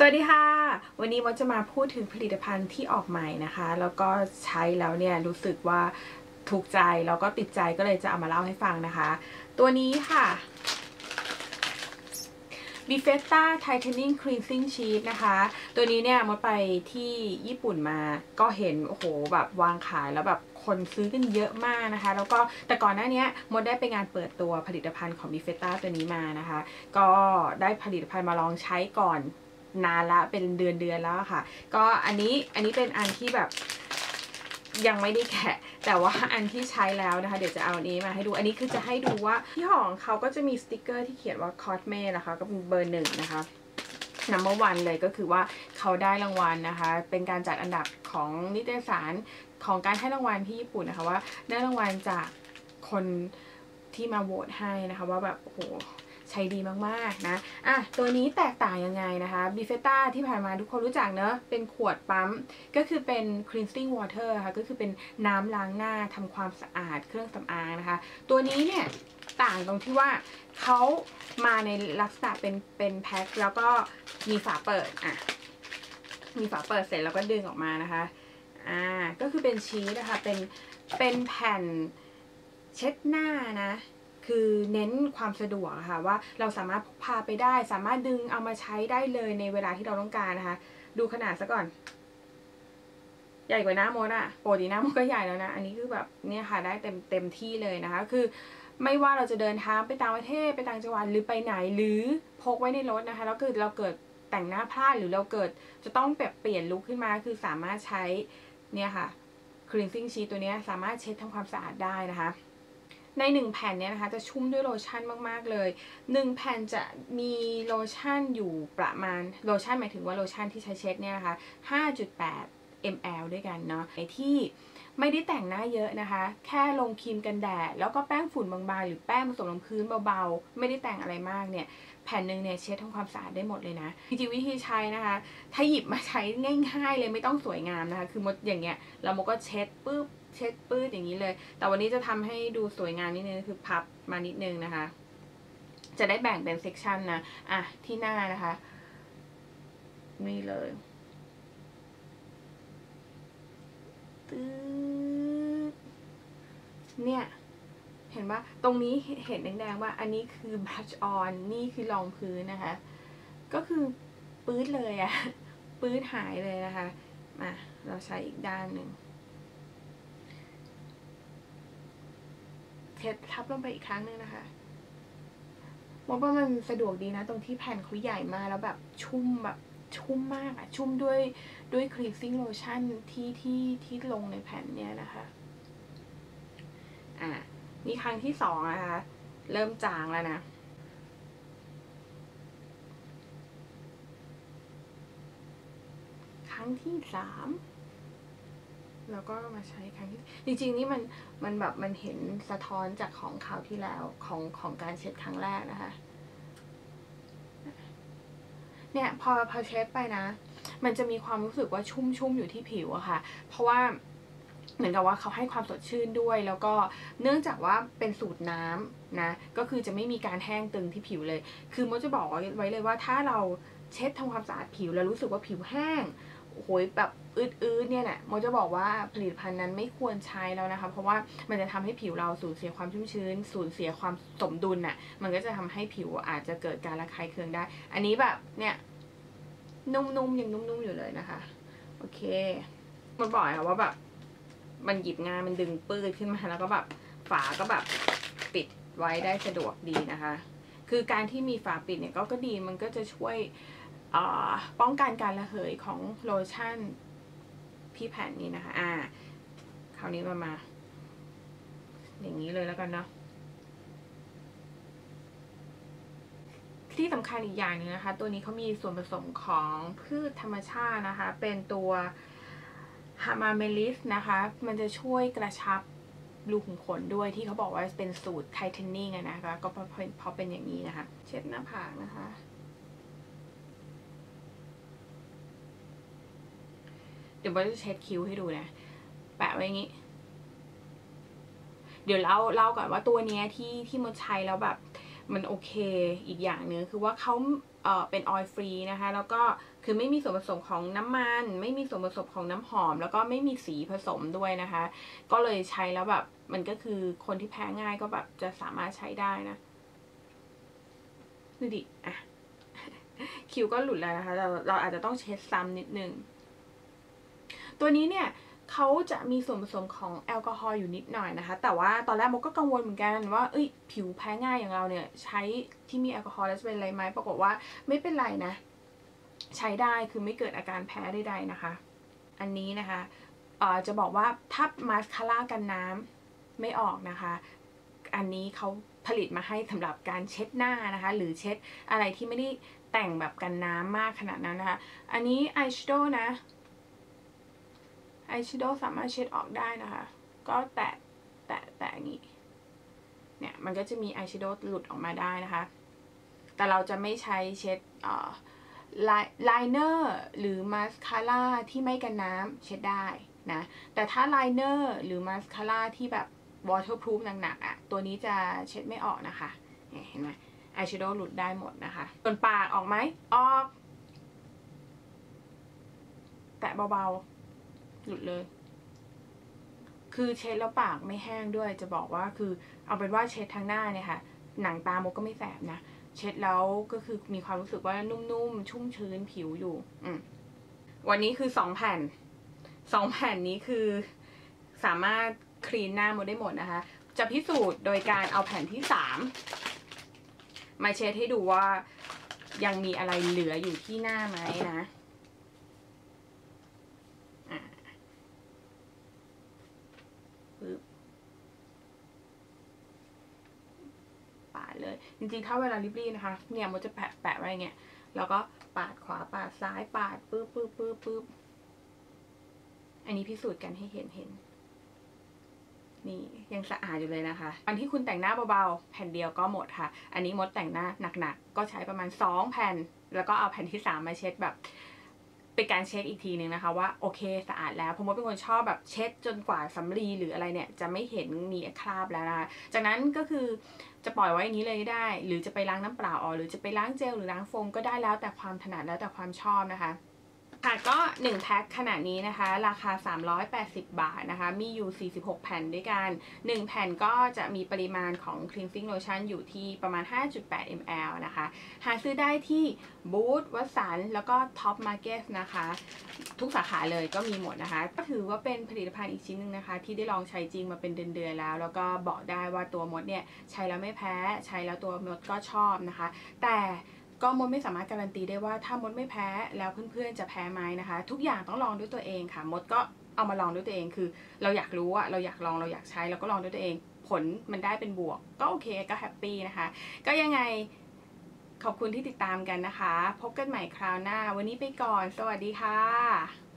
สวัสดีค่ะ วันนี้มดจะมาพูดถึงผลิตภัณฑ์ที่ออกใหม่นะคะ แล้วก็ใช้แล้วเนี่ยรู้สึกว่าถูกใจแล้วก็ติดใจก็เลยจะเอามาเล่าให้ฟังนะคะ ตัวนี้ค่ะ b i f e t t a Tightening Cleansing Sheet นะคะ ตัวนี้เนี่ยมดไปที่ญี่ปุ่นมาก็เห็น โอ้โห แบบวางขายแล้วแบบคนซื้อกันเยอะมากนะคะ แล้วก็แต่ก่อนหน้านี้มดได้ไปงานเปิดตัวผลิตภัณฑ์ของ b i f e t t a ตัวนี้มานะคะ ก็ได้ผลิตภัณฑ์มาลองใช้ก่อน นานละเป็นเดือนเดือนแล้วค่ะ ก็อันนี้อันนี้เป็นอันที่แบบยังไม่ได้แกะ แต่ว่าอันที่ใช้แล้วนะคะ เดี๋ยวจะเอาอันนี้มาให้ดู อันนี้คือจะให้ดูว่าที่ห้อของเขาก็จะมีสติกเกอร์ที่เขียนว่าคอสเม่นะคะ ก็เป็นเบอร์หนึ่งนะคะ number one เลยก็คือว่าเขาได้รางวัลนะคะ เป็นการจัดอันดับของนิตยสารของการให้รางวัลที่ญี่ปุ่นนะคะว่าได้รางวัลจากคนที่มาโหวตให้นะคะ ว่าแบบโอ้โห ใช้ดีมากๆนะอะตัวนี้แตกต่างยังไงนะคะบิเฟต้าที่ผ่านมาทุกคนรู้จักเนอะเป็นขวดปั๊ม ก็คือเป็น cleansing water ค่ะก็คือเป็นน้ำล้างหน้าทำความสะอาดเครื่องสำอางนะคะ ตัวนี้เนี่ยต่างตรงที่ว่าเขามาในลักษณะเป็นเป็นแพ็คแล้วก็มีฝาเปิดอะมีฝาเปิดเสร็จแล้วก็ดึงออกมานะคะอ่าก็คือเป็นชีสนะคะเป็นเป็นแผ่นเช็ดหน้านะ คือเน้นความสะดวกค่ะว่าเราสามารถพาไปได้ สามารถดึงเอามาใช้ได้เลยในเวลาที่เราต้องการนะคะ ดูขนาดซะก่อน ใหญ่กว่าหน้ามดอะปกติหน้ามดก็ใหญ่แล้วนะ อันนี้คือแบบเนี่ยค่ะได้เต็มเต็มที่เลยนะคะ คือไม่ว่าเราจะเดินทางไปต่างประเทศไปต่างจังหวัดหรือไปไหนหรือพกไว้ในรถนะคะแล้วเกิดเราเกิดแต่งหน้าพลาดหรือเราเกิดจะต้องแบบเปลี่ยนลุคขึ้นมาคือสามารถใช้เนี่ยค่ะ cleansing sheet ตัวนี้สามารถเช็ดทำความสะอาดได้นะคะ ในหนึ่งแผ่นเนี่ยนะคะจะชุ่มด้วยโลชั่นมากๆเลยหนึ่งแผ่นจะมีโลชั่นอยู่ประมาณโลชั่นหมายถึงว่าโลชั่นที่ใช้เช็ดเนี่ยนะคะ 5.8 ml ด้วยกันเนาะไอที่ไม่ได้แต่งหน้าเยอะนะคะ แค่ลงครีมกันแดด แล้วก็แป้งฝุ่นบางๆ หรือแป้งผสมลงพื้นเบาๆ ไม่ได้แต่งอะไรมากเนี่ย แผ่นหนึ่งเนี่ยเช็ดทำความสะอาดได้หมดเลยนะ จริงๆวิธีใช้นะคะ ถ้าหยิบมาใช้ง่ายๆเลยไม่ต้องสวยงามนะคะ คือมดอย่างเงี้ย เรามก็เช็ดปุ๊บ เช็ดปื้ดอย่างนี้เลย แต่วันนี้จะทำให้ดูสวยงามนิดนึงคือพับมานิดนึงนะคะ จะได้แบ่งเป็นเซกชันนะ อะที่หน้านะคะ นี่เลยตืดเนี่ย เห็นปะตรงนี้เห็นแดงๆว่าอันนี้คือบลัชออนนี่คือรองพื้นนะคะ ก็คือปื้ดเลยอะปื้ดหายเลยนะคะมาเราใช้อีกด้านหนึ่ง เททับลงไปอีกครั้งนึงนะคะมองว่ามันสะดวกดีนะ ตรงที่แผ่นเขาใหญ่มาแล้วแบบชุ่มแบบชุ่มมากอะชุ่มด้วยด้วยคลีนซิ่งโลชั่นที่ที่ที่ลงในแผ่นเนี้ยนะคะ อ่านี่ครั้งที่สองนะคะ เริ่มจางแล้วนะครั้งที่สาม แล้วก็มาใช้ครั้งที่จริง ๆ นี่มันมันแบบมันเห็นสะท้อนจากของข่าวที่แล้วของของการเช็ดครั้งแรกนะคะ เนี่ยพอพอเช็ดไปนะ มันจะมีความรู้สึกว่าชุ่มชุ่มอยู่ที่ผิวอะค่ะ เพราะว่าเหมือนกับว่าเขาให้ความสดชื่นด้วย แล้วก็เนื่องจากว่าเป็นสูตรน้ำนะ ก็คือจะไม่มีการแห้งตึงที่ผิวเลย คือมดจะบอกไว้เลยว่าถ้าเราเช็ดทำความสะอาดผิวแล้วรู้สึกว่าผิวแห้ง โหยแบบอืดๆเนี่ยแหละโมจะบอกว่าผลิตภัณฑ์นั้นไม่ควรใช้แล้วนะคะ เพราะว่ามันจะทำให้ผิวเราสูญเสียความชุ่มชื้น สูญเสียความสมดุลน่ะ มันก็จะทำให้ผิวอาจจะเกิดการระคายเคืองได้ อันนี้แบบเนี่ย นุ่มๆยังนุ่มๆอยู่เลยนะคะ โอเคมันบอกค่ะว่าแบบ มันหยิบงานมันดึงปื้ดขึ้นมาแล้วก็แบบฝาก็แบบปิดไว้ได้สะดวกดีนะคะ คือการที่มีฝาปิดเนี่ยก็ก็ดีมันก็จะช่วย ป้องกันการระเหยของโลชั่นที่แผ่นนี้นะคะ อ่า คราวนี้มามา อย่างนี้เลยแล้วกันเนาะ ที่สำคัญอีกอย่างนึงนะคะ ตัวนี้เขามีส่วนผสมของพืชธรรมชาตินะคะ เป็นตัวฮามาเมลิสนะคะ มันจะช่วยกระชับรูขุมขนด้วยที่เขาบอกว่าเป็นสูตรไทเทนนิ่งนะคะ ก็พราะเพราะเป็นอย่างนี้นะคะ เช็ดหน้าผากนะคะ เดี๋ยวโบจะเช็ดคิ้วให้ดูนะ แปะไว้อย่างนี้ เดี๋ยวเล่าเล่าก่อนว่าตัวเนี้ยที่ที่มดใช้แล้วแบบมันโอเคอีกอย่างหนึ่งคือว่าเขาเอ่อเป็นออยล์ฟรีนะคะ แล้วก็คือไม่มีส่วนผสมของน้ำมัน ไม่มีส่วนผสมของน้ำหอม แล้วก็ไม่มีสีผสมด้วยนะคะ ก็เลยใช้แล้วแบบมันก็คือคนที่แพ้ง่ายก็แบบจะสามารถใช้ได้นะดูดิอะคิวก็หลุดแล้วนะคะเราเราอาจจะต้องเช็ดซ้ำนิดนึง ตัวนี้เนี่ยเขาจะมีส่วนผสมของแอลกอฮอล์อยู่นิดหน่อยนะคะ แต่ว่าตอนแรกโมก็กังวลเหมือนกันว่าเอ้ยผิวแพ้ง่ายอย่างเราเนี่ย ใช้ที่มีแอลกอฮอล์แล้วจะเป็นไรไหมปรากฏว่าไม่เป็นไรนะ ใช้ได้คือไม่เกิดอาการแพ้ใดๆนะคะ อันนี้นะคะเอ่อจะบอกว่าถ้ามาสคาร่ากันน้ำไม่ออกนะคะ อันนี้เขาผลิตมาให้สำหรับการเช็ดหน้านะคะ หรือเช็ดอะไรที่ไม่ได้แต่งแบบกันน้ำมากขนาดนั้นนะคะ อันนี้อายแชโดว์นะ อายแชโดว์สามารถเช็ดออกได้นะคะ ก็แตะแตะแตะอย่างนี้เนี่ยมันก็จะมีอายแชโดว์หลุดออกมาได้นะคะ แต่เราจะไม่ใช้เช็ดไลเนอร์หรือมาสคาร่าที่ไม่กันน้ำเช็ดได้นะ แต่ถ้าไลเนอร์หรือมาสคาร่าที่แบบ waterproof หนักๆอะ่ะ ตัวนี้จะเช็ดไม่ออกนะคะ เห็นไหมอายแชโดว์หลุดได้หมดนะคะ ส่วนปากออกไหมออก แตะเบาๆ หลุดเลย คือเช็ดแล้วปากไม่แห้งด้วย จะบอกว่าคือ เอาเป็นว่าเช็ดทั้งหน้าเนี่ยค่ะ หนังตาโมก็ไม่แสบนะ เช็ดแล้วก็คือมีความรู้สึกว่านุ่มๆ ชุ่มชื้นผิวอยู่ อืมวันนี้คือสองแผ่น สองแผ่นนี้คือสามารถคลีนหน้าโมได้หมดนะคะ จะพิสูจน์โดยการเอาแผ่นที่สามมาเช็ดให้ดูว่ายังมีอะไรเหลืออยู่ที่หน้าไหมนะปึ๊บปาด เลย จริงๆ ถ้าเวลารีบๆนะคะ เนี่ยโมจะแปะแปะไว้เงี้ย แล้วก็ปาดขวาปาดซ้ายปาดปึ๊บปึ๊บปึ๊บปึ๊บอันนี้พิสูจน์กันให้เห็นเห็น นี่ยังสะอาดอยู่เลยนะคะวันที่คุณแต่งหน้าเบาๆ แผ่นเดียวก็หมดค่ะ อันนี้มดแต่งหน้าหนักๆ ก็ใช้ประมาณ 2 แผ่น แล้วก็เอาแผ่นที่ 3 มาเช็ดแบบ เป็นการเช็คอีกทีนึงนะคะว่าโอเคสะอาดแล้วเพราะมดเป็นคนชอบแบบเช็ดจนกว่าสำลีหรืออะไรเนี่ยจะไม่เห็นมีคราบแล้วนะคะจากนั้นก็คือจะปล่อยไว้อย่างนี้เลยได้ หรือจะไปล้างน้ำเปล่าออกหรือจะไปล้างเจลหรือล้างโฟมก็ได้แล้วแต่ความถนัดแล้วแต่ความชอบนะคะ ค่ะก็ 1 แพ็คขนาดนี้นะคะ ราคา 380 บาทนะคะ มีอยู่ 46 แผ่นด้วยกัน 1 แผ่นก็จะมีปริมาณของ cleansing lotion อยู่ที่ประมาณ 5.8 ml นะคะ หาซื้อได้ที่บูธวัสันแล้วก็ Top Market นะคะ ทุกสาขาเลยก็มีหมดนะคะ ก็ถือว่าเป็นผลิตภัณฑ์อีกชิ้นหนึ่งนะคะ ที่ได้ลองใช้จริงมาเป็นเดือนๆแล้ว แล้วก็บอกได้ว่าตัวมดเนี่ย ใช้แล้วไม่แพ้ ใช้แล้วตัวมดก็ชอบนะคะ แต่ ก็มดไม่สามารถการันตีได้ว่าถ้ามดไม่แพ้แล้วเพื่อนๆจะแพ้ไหมนะคะ ทุกอย่างต้องลองด้วยตัวเองค่ะ มดก็เอามาลองด้วยตัวเองคือ เราอยากรู้ว่าเราอยากลองเราอยากใช้เราก็ลองด้วยตัวเอง ผลมันได้เป็นบวก ก็โอเคก็แฮปปี้นะคะ ก็ยังไงขอบคุณที่ติดตามกันนะคะ พบกันใหม่คราวหน้า วันนี้ไปก่อน สวัสดีค่ะ